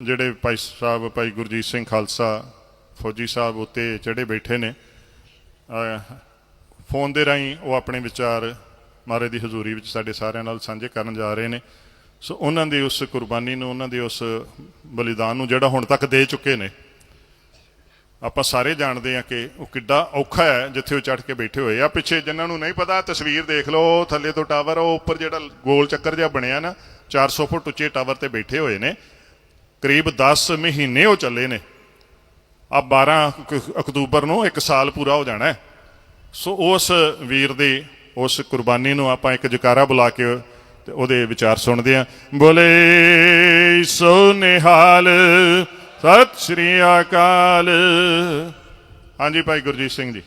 ਜਿਹੜੇ ਭਾਈ ਸਾਹਿਬ, ਭਾਈ ਗੁਰਜੀਤ ਸਿੰਘ ਖਾਲਸਾ ਫੌਜੀ ਸਾਹਿਬ ਉੱਤੇ ਚੜੇ ਬੈਠੇ ਨੇ ਫੋਨ ਦੇ ਰਾਹੀਂ ਉਹ ਆਪਣੇ ਵਿਚਾਰ ਮਾਰੇ ਦੀ ਹਜ਼ੂਰੀ ਵਿੱਚ ਸਾਡੇ ਸਾਰਿਆਂ ਨਾਲ ਸਾਂਝੇ ਕਰਨ ਜਾ ਰਹੇ ਨੇ। ਸੋ ਉਹਨਾਂ ਦੀ ਉਸ ਕੁਰਬਾਨੀ ਨੂੰ, ਉਹਨਾਂ ਦੇ ਉਸ ਬਲੀਦਾਨ ਨੂੰ ਜਿਹੜਾ ਹੁਣ ਤੱਕ ਦੇ ਚੁੱਕੇ ਨੇ, ਆਪਾਂ ਸਾਰੇ ਜਾਣਦੇ ਆ ਕਿ ਉਹ ਕਿੱਡਾ ਔਖਾ ਹੈ ਜਿੱਥੇ ਉਹ ਚੜ ਕੇ ਬੈਠੇ ਹੋਏ ਆ। ਪਿੱਛੇ ਜਿਨ੍ਹਾਂ ਨੂੰ ਨਹੀਂ ਪਤਾ, ਤਸਵੀਰ ਦੇਖ ਲਓ, ਥੱਲੇ ਤੋਂ ਟਾਵਰ, ਉਹ ਉੱਪਰ ਜਿਹੜਾ ਗੋਲ ਚੱਕਰ ਜਿਹਾ ਬਣਿਆ ਨਾ 400 ਫੁੱਟ ਉੱਚੇ ਟਾਵਰ ਤੇ ਬੈਠੇ ਹੋਏ ਨੇ। ਕਰੀਬ 10 ਮਹੀਨੇ ਉਹ ਚੱਲੇ ਨੇ। ਆ 12 ਅਕਤੂਬਰ ਨੂੰ 1 ਸਾਲ ਪੂਰਾ ਹੋ ਜਾਣਾ ਸੋ ਉਸ ਵੀਰ ਦੀ, ਉਸ ਕੁਰਬਾਨੀ ਨੂੰ ਆਪਾਂ ਇੱਕ ਜਕਾਰਾ ਬੁਲਾ ਕੇ ਤੇ ਉਹਦੇ ਵਿਚਾਰ ਸੁਣਦੇ ਹਾਂ। ਬੋਲੇ, ਸੋ ਨਿਹਾਲ, ਸਤਿ ਸ੍ਰੀ ਅਕਾਲ। ਹਾਂਜੀ ਭਾਈ ਗੁਰਜੀਤ ਸਿੰਘ ਜੀ।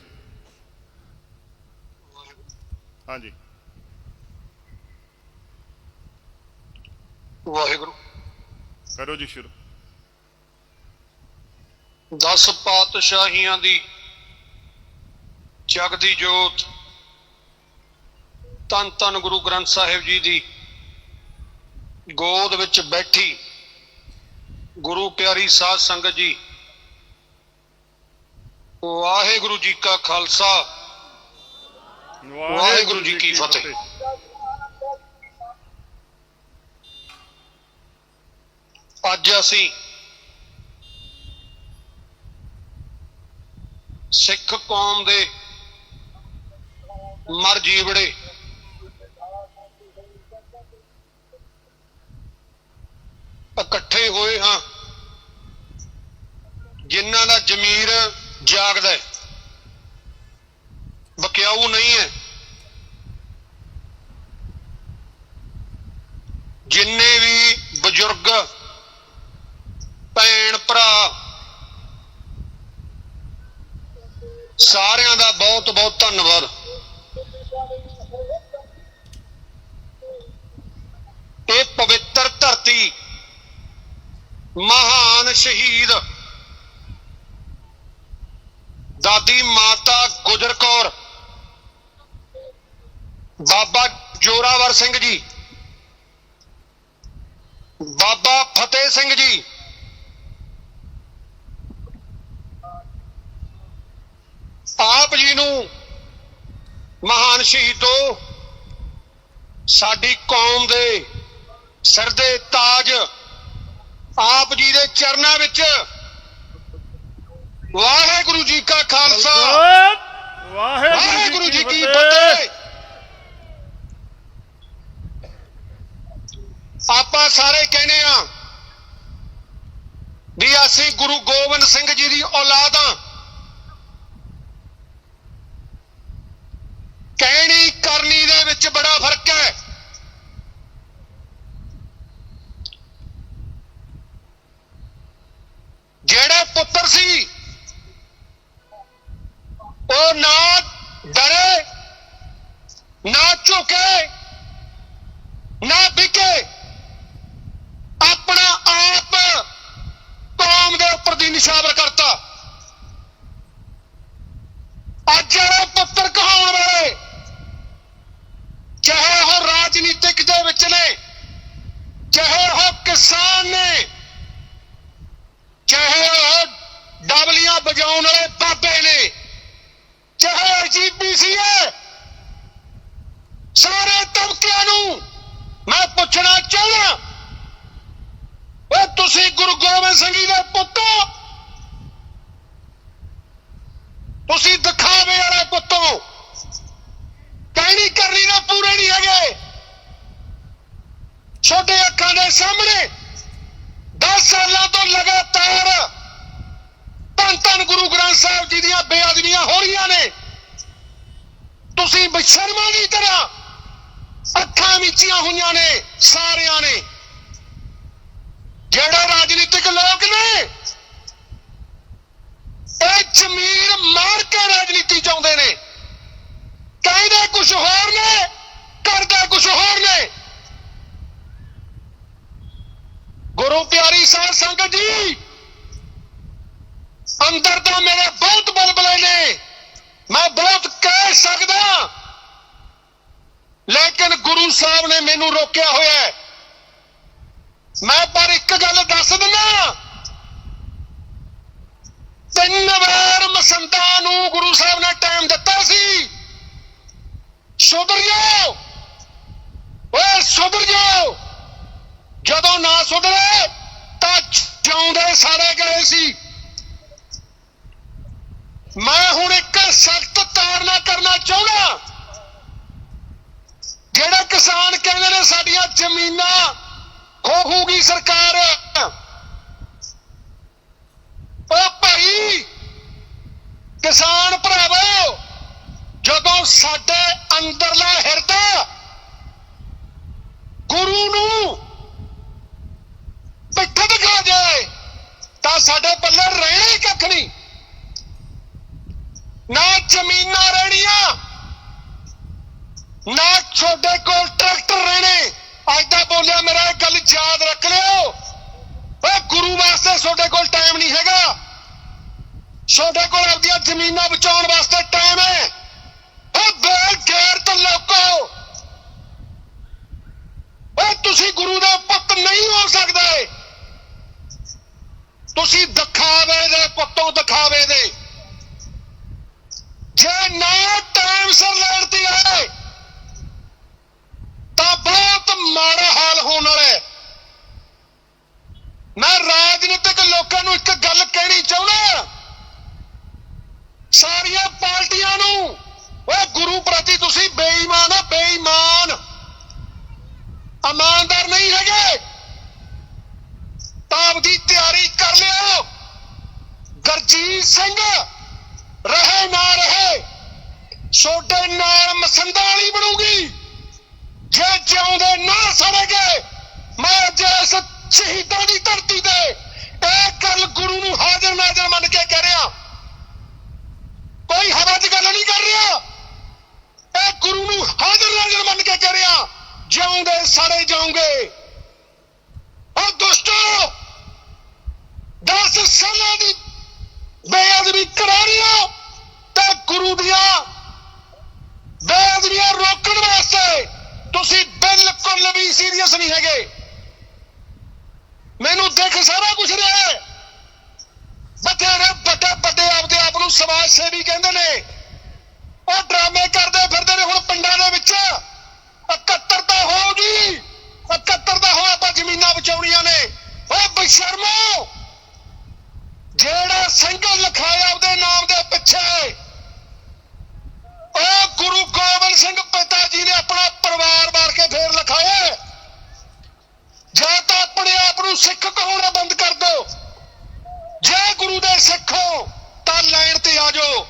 ਹਾਂਜੀ। ਵਾਹਿਗੁਰੂ। ਕਰੋ ਜੀ ਸ਼ੁਰੂ 10 ਪਾਤਸ਼ਾਹੀਆਂ ਦੀ ਜਗਦੀ ਜੋਤ ਤਨ ਤਨ ਗੁਰੂ ਗ੍ਰੰਥ ਸਾਹਿਬ ਜੀ ਦੀ ਗੋਦ ਵਿੱਚ ਬੈਠੀ ਗੁਰੂ ਪਿਆਰੀ ਸਾਧ ਸੰਗਤ ਜੀ ਵਾਹਿਗੁਰੂ ਜੀ ਕਾ ਖਾਲਸਾ ਵਾਹਿਗੁਰੂ ਜੀ ਕੀ ਫਤਿਹ। ਅੱਜ ਅਸੀਂ ਸਿੱਖ ਕੌਮ ਦੇ ਮਰ ਜੀਵੜੇ ਇਕੱਠੇ ਹੋਏ ਹਾਂ, ਜਿਨ੍ਹਾਂ ਦਾ ਜ਼ਮੀਰ ਜਾਗਦਾ ਹੈ। ਬਕਿਆਊ ਨਹੀਂ ਹੈ। ਜਿੰਨੇ ਵੀ ਬਜ਼ੁਰਗ ਭੈਣ ਭਰਾ। ਸਾਰਿਆਂ ਦਾ ਬਹੁਤ ਬਹੁਤ ਧੰਨਵਾਦ। ਇਹ ਪਵਿੱਤਰ ਧਰਤੀ ਮਹਾਨ ਸ਼ਹੀਦ ਦਾਦੀ ਮਾਤਾ ਗੁਜਰ ਕੌਰ, ਬਾਬਾ ਜੋਰਾਵਰ ਸਿੰਘ ਜੀ, ਬਾਬਾ ਫਤਿਹ ਸਿੰਘ ਜੀ ਆਪ ਨੂੰ ਮਹਾਨ ਸ਼ਹੀਦੋ ਸਾਡੀ ਕੌਮ ਦੇ ਸਿਰ ਦੇ ਤਾਜ ਆਪ ਜੀ ਦੇ ਚਰਨਾਂ ਵਿੱਚ ਵਾਹਿਗੁਰੂ ਜੀ ਕਾ ਖਾਲਸਾ। ਵਾਹਿਗੁਰੂ ਜੀ ਕੀ ਫਤਿਹ। ਆਪਾਂ ਸਾਰੇ ਕਹਿੰਦੇ ਆ ਵੀ ਅਸੀਂ ਗੁਰੂ ਗੋਬਿੰਦ ਸਿੰਘ ਜੀ ਦੀ ਔਲਾਦ ਆ ਕਹਿਣੀ ਕਰਨੀ ਦੇ ਵਿੱਚ ਬੜਾ ਫ਼ਰਕ ਹੈ ਜਿਹੜੇ ਪੁੱਤਰ ਸੀ ਉਹ ਨਾ ਡਰੇ ਨਾ ਝੁਕੇ ਨਾ ਵਿਕੇ ਆਪਣਾ ਆਪ ਕੌਮ ਦੇ ਉੱਪਰ ਦੀ ਨਿਸ਼ਾਵਰ ਕਰਤਾ ਅੱਜ ਜਿਹੜੇ ਪੁੱਤਰ ਕਹਾਉਣ ਵਾਲੇ ਚਾਹੇ ਉਹ ਰਾਜਨੀਤਿਕ ਦੇ ਵਿੱਚ ਨੇ ਚਾਹੇ ਉਹ ਕਿਸਾਨ ਨੇ ਚਾਹੇ ਉਹ ਡਬਲੀਆਂ ਵਜਾਉਣ ਵਾਲੇ ਬਾਬੇ ਨੇ। ਚਾਹੇ ਜੀਪੀਸੀ ਹੈ ਸਾਰੇ ਤਬਕਿਆਂ ਨੂੰ ਮੈਂ ਪੁੱਛਣਾ ਚਾਹੁੰਦਾ ਓਏ ਤੁਸੀਂ ਗੁਰੂ ਗੋਬਿੰਦ ਸਿੰਘ ਜੀ ਦੇ ਪੁੱਤੋ ਤੁਸੀਂ ਦਿਖਾਵੇ ਵਾਲੇ ਪੁੱਤੋ ਕਹਿਣੀ ਕਰਨੀ ਨਾ ਪੂਰੇ ਨਹੀਂ ਹੈਗੇ। ਛੋਟੇ ਅੱਖਾਂ ਦੇ ਸਾਹਮਣੇ 10 ਸਾਲਾਂ ਤੋਂ ਲਗਾਤਾਰ ਗੁਰੂ ਗ੍ਰੰਥ ਸਾਹਿਬ ਜੀ ਦੀਆਂ ਬੇਅਦਬੀਆਂ ਹੋ ਰਹੀਆਂ ਨੇ। ਤੁਸੀਂ ਬਸ਼ਰਮਾ ਦੀ ਤਰ੍ਹਾਂ ਅੱਖਾਂ ਮੀਚੀਆਂ ਹੋਈਆਂ ਨੇ ਸਾਰਿਆਂ ਨੇ। ਜਿਹੜੇ ਰਾਜਨੀਤਿਕ ਲੋਕ ਨੇ, ਇਹ ਜ਼ਮੀਰ ਮਾਰ ਕੇ ਰਾਜਨੀਤੀ ਚਾਹੁੰਦੇ ਨੇ। ਕਹਿੰਦੇ ਕੁਝ ਹੋਰ ਨੇ, ਕਰਦੇ ਕੁਝ ਹੋਰ ਨੇ। ਗੁਰੂ ਪਿਆਰੀ ਸਾਧ ਸੰਗਤ ਜੀ ਅੰਦਰ ਤਾਂ ਮੇਰੇ ਬਹੁਤ ਬਲਬਲੇ ਨੇ। ਮੈਂ ਬਹੁਤ ਕਹਿ ਸਕਦਾ। ਲੇਕਿਨ ਗੁਰੂ ਸਾਹਿਬ ਨੇ ਮੈਨੂੰ ਰੋਕਿਆ ਹੋਇਆ ਹੈ। ਮੈਂ ਪਰ ਇੱਕ ਗੱਲ ਦੱਸ ਦਿੰਦਾ ਤਿੰਨ ਵਾਰ ਮਸੰਦਾ ਨੂੰ ਗੁਰੂ ਸਾਹਿਬ ਨੇ ਟਾਈਮ ਦਿੱਤਾ ਸੀ। ਸੁਧਰ ਜਾਓ। ਓਏ, ਸੁਧਰ ਜਾਓ। ਜਦੋਂ ਨਾ ਸੁਧਰੇ, ਤਾਂ ਜਿਉਂਦੇ ਸਾਰੇ ਗਏ ਸੀ। ਮੈਂ ਹੁਣ ਇੱਕ ਸਖਤ ਤਾਰਨਾ ਕਰਨਾ ਚਾਹੁੰਦਾ ਜਿਹੜੇ ਕਿਸਾਨ ਕਹਿੰਦੇ ਨੇ ਸਾਡੀਆਂ ਜ਼ਮੀਨਾਂ ਖੋਹੂਗੀ ਸਰਕਾਰ ਉਹ ਭਾਈ, ਕਿਸਾਨ ਭਰਾਵੋ, ਜਦੋਂ ਸਾਡੇ ਅੰਦਰਲਾ ਹਿਰਦਾ ਗੁਰੂ ਨੂੰ ਪਿੱਠ ਦਿਖਾ ਜਾਏ, ਤਾਂ ਸਾਡੇ ਪੱਲੇ ਰਹਿਣਾ ਹੀ ਕੱਖ ਨਹੀਂ। ਜ਼ਮੀਨਾਂ ਰਹਿਣੀਆਂ। ਨਾ ਛੋਡੇ ਕੋਲ ਟਰੈਕਟਰ ਰਹਿਣੇ। ਅੱਜ ਦਾ ਬੋਲਿਆ ਮੇਰਾ ਇਹ ਗੱਲ ਯਾਦ ਰੱਖ ਲਿਓ। ਓਏ ਗੁਰੂ ਵਾਸਤੇ ਛੋਡੇ ਕੋਲ ਟਾਈਮ ਨਹੀਂ ਹੈਗਾ। ਛੋਡੇ ਕੋਲ ਆਪਣੀਆਂ ਜ਼ਮੀਨਾਂ ਬਚਾਉਣ ਵਾਸਤੇ ਟਾਈਮ ਹੈ। ਓ ਬੇਗੈਰਤ ਲੋਕੋ। ਓਏ ਤੁਸੀਂ ਗੁਰੂ ਦਾ ਪੁੱਤ ਨਹੀਂ ਹੋ ਸਕਦੇ। ਤੁਸੀਂ ਦਿਖਾਵੇ ਦੇ, ਪੁੱਤੋਂ ਦਿਖਾਵੇ ਦੇ ਜੇ ਨਾ ਟਾਈਮ ਸਿਰ ਲੜਦੀ ਹੈ। ਤਾਂ ਬਹੁਤ ਮਾੜਾ ਹਾਲ ਹੋਣ ਵਾਲਾ ਹੈ। ਮੈਂ ਰਾਜਨੀਤਿਕ ਲੋਕਾਂ ਨੂੰ ਇੱਕ ਗੱਲ ਕਹਿਣੀ ਚਾਹੁੰਦਾ ਸਾਰੀਆਂ ਪਾਰਟੀਆਂ ਨੂੰ, ਓਏ ਗੁਰੂ ਪ੍ਰਤੀ ਤੁਸੀਂ ਬੇਈਮਾਨ ਆ ਬੇਈਮਾਨ। ਇਮਾਨਦਾਰ ਨਹੀਂ ਹੈਗੇ। ਤਾਂ ਆਪਦੀ ਤਿਆਰੀ ਕਰ ਲਿਓ। ਗਰਜੀਤ ਸਿੰਘ, ਰਹੇ ਨਾ ਰਹੇ। ਛੋਡੇ ਨਾਲ ਮਸੰਦਾ ਵਾਲੀ ਬਣੂਗੀ। ਜੇ ਜਿਉਂਦੇ ਨਾ ਸੜੇਗੇ ਮੈਂ ਜਿਸ ਸ਼ਹੀਦਾਂ ਦੀ ਧਰਤੀ ਤੇ ਇਹ ਗੱਲ ਗੁਰੂ ਨੂੰ ਹਾਜ਼ਰ ਨਾਜ਼ਰ ਮੰਨ ਕੇ ਕਹਿ ਰਿਹਾ। ਕੋਈ ਹਵਾ 'ਚ ਗੱਲ ਨਹੀਂ ਕਰ ਰਿਹਾ। ਇਹ ਗੁਰੂ ਨੂੰ ਹਾਜ਼ਰ ਨਾਜ਼ਰ ਮੰਨ ਕੇ ਕਹਿ ਰਿਹਾ, ਜਿਉਂਦੇ ਸੜੇ ਜਾਓਗੇ। ਉਹ ਦੁਸ਼ਟੋ 10 ਸਾਲਾਂ ਦੀ ਬੇਅਦਬੀ ਕਰਾ ਰਹੀ। ਹੋ ਤੇ ਗੁਰੂ ਦੀਆਂ ਬੇਅਦਬੀਆਂ ਰੋਕਣ ਵਾਸਤੇ ਤੁਸੀਂ ਬਿਲਕੁਲ ਵੀ ਸੀਰੀਅਸ ਨਹੀਂ ਹੈਗੇ ਮੈਨੂੰ ਦੇਖ ਸਾਰਾ ਕੁਝ ਰਿਹਾ ਹੈ ਬਥੇਰੇ ਵੱਡੇ ਵੱਡੇ ਆਪਦੇ ਆਪ ਨੂੰ ਸਮਾਜ ਕਹਿੰਦੇ ਨੇ, ਉਹ ਡਰਾਮੇ ਕਰਦੇ ਫਿਰਦੇ ਨੇ ਹੁਣ ਪਿੰਡਾਂ ਦੇ ਵਿੱਚ। 71 ਤਾਂ ਹੋਊਗੀ 71 ਤਾਂ ਹੋ ਆਪਾਂ ਜ਼ਮੀਨਾਂ ਬਚਾਉਣੀਆਂ ਨੇ। ਓਏ ਬਸ਼ਰਮੋ, ਜਿਹੜਾ ਸਿੰਘ ਲਿਖਾਇਆ ਆਪਦੇ ਨਾਮ ਦੇ ਪਿੱਛੇ